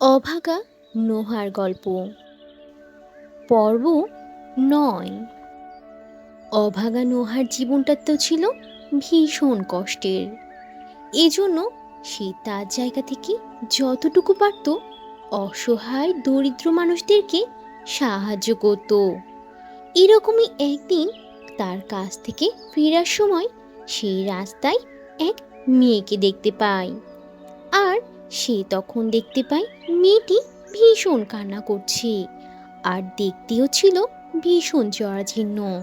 অভাগা নোহার গল্প। পর্ব নয়। অভাগা নোহার জীবনটা তো ছিল ভীষণ কষ্টের। এজন্য সে তার জায়গা থেকে যতটুকু পারত অসহায়, দরিদ্র মানুষদেরকে সাহায্য করত। এরকমই একদিন তার কাছ থেকে ফেরার সময় সেই রাস্তায় এক মেয়েকে দেখতে পায়। সে তখন দেখতে পায় মেয়েটি ভীষণ কান্না করছে আর দেখতেও ছিল ভীষণ জরাজীর্ণ।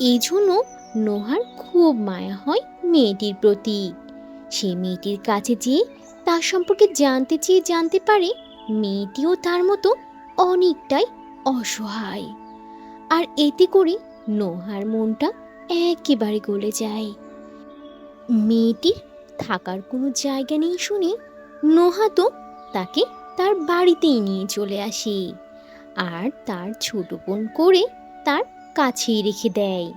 এই জন্য নোহার খুব মায়া হয় মেয়েটির প্রতি। সে মেয়েটির কাছে যেয়ে তার সম্পর্কে জানতে চেয়ে জানতে পারে মেয়েটিও তার মতো অনেকটাই অসহায়। আর এতে করে নোহার মনটা একেবারে গলে যায়। মেয়েটির থাকার কোনো জায়গা নেই শুনে নোহা তো তাকে তার বাড়িতেই নিয়ে চলে আসে আর তার ছোট বোন করে তার কাছেই রেখে দেয়।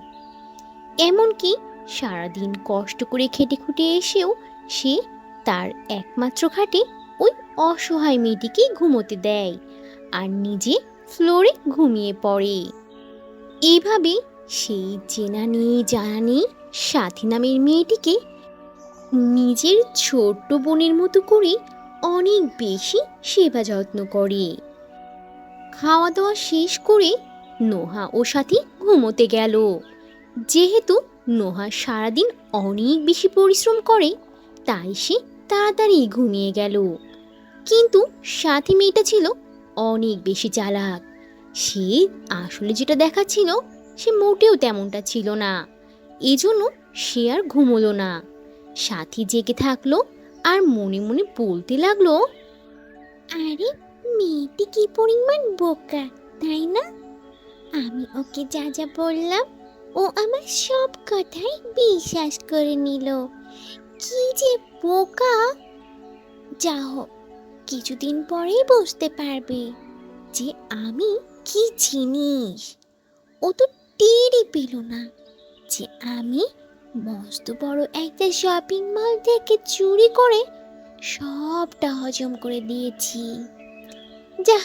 এমনকি সারাদিন কষ্ট করে খেটে খুটে এসেও সে তার একমাত্র খাটে ওই অসহায় মেয়েটিকেই ঘুমোতে দেয় আর নিজে ফ্লোরে ঘুমিয়ে পড়ে। এইভাবে সেই চেনা নেই জানা নেই সাথী নামের মেয়েটিকে নিজের ছোট্ট বোনের মতো করে অনেক বেশি সেবা যত্ন করে। খাওয়া দাওয়া শেষ করে নোহা ও সাথী ঘুমোতে গেল। যেহেতু নোহা সারাদিন অনেক বেশি পরিশ্রম করে, তাই সে তাড়াতাড়ি ঘুমিয়ে গেল। কিন্তু সাথী মেয়েটা ছিল অনেক বেশি চালাক। সে আসলে যেটা দেখাচ্ছিল, সে মোটেও তেমনটা ছিল না। এজন্য সে আর ঘুমোলো না। সাথী জেগে থাকল আর মনে মনে বলতে লাগল, আরে, মেয়েটি কি পরিমাণ বোকা, তাই না? আমি ওকে যা যা বললাম, ও আমার সব কথাই বিশ্বাস করে নিল। কি যে বোকা। যা হোক, কিছুদিন পরেই বুঝতে পারবে যে আমি কি জিনিস। ও তো টেরই পেল না যে আমি মস্ত বড় একটা শপিং মল থেকে চুরি করে সবটা হজম করে দিয়েছি। যা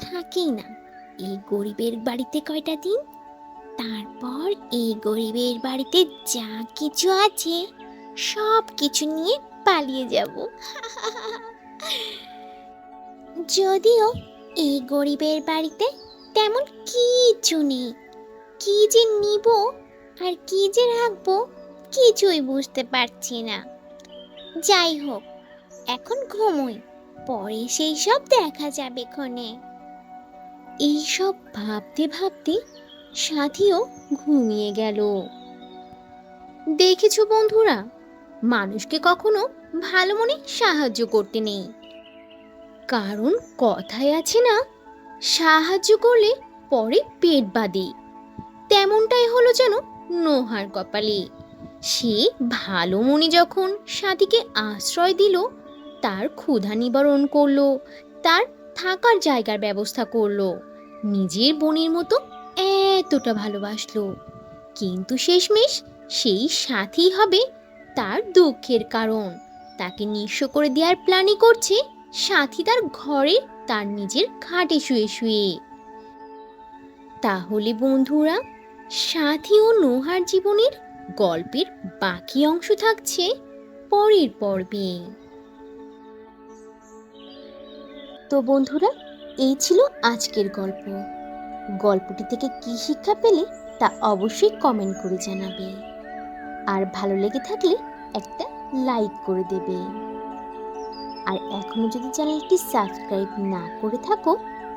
থাকি না। এই গরিবের বাড়িতে কয়টা দিন? তারপর এই গরিবের বাড়িতে যা কিছু আছে সব কিছু নিয়ে পালিয়ে যাব। যদিও এই গরিবের বাড়িতে তেমন কিছু নেই। কি যে নিব আর কি যে রাখব কিছুই বুঝতে পারছি না। যাই হোক, এখন ঘুমোই, পরে সেই সব দেখা যাবে ক্ষণে। এইসব ভাবতে ভাবতে সাথীও ঘুমিয়ে গেল। দেখেছ বন্ধুরা, মানুষকে কখনো ভালো মনে সাহায্য করতে নেই। কারণ কথায় আছে না, সাহায্য করলে পরে পেট বাঁধে। তেমনটাই হলো যেন নোহার কপালে। সে ভালো মনে যখন সাথীকে আশ্রয় দিল, তার ক্ষুধা নিবারণ করল, তার থাকার জায়গার ব্যবস্থা করল, নিজের বোনের মতো এতটা ভালোবাসলো। কিন্তু শেষমেশ সেই সাথী হবে তার দুঃখের কারণ। তাকে নিঃস্ব করে দেওয়ার প্ল্যানই করছে সাথী তার ঘরে তার নিজের খাটে শুয়ে শুয়ে। তাহলে বন্ধুরা সাথী ও নোহার জীবনের গল্পের বাকি অংশ থাকছে পরের পর্বে। তো বন্ধুরা, এই ছিল আজকের গল্প। গল্পটি থেকে কি শিক্ষা পেলে তা অবশ্যই কমেন্ট করে জানাবে। আর ভালো লেগে থাকলে একটা লাইক করে দেবে। আর এখনও যদি চ্যানেলটি সাবস্ক্রাইব না করে থাকো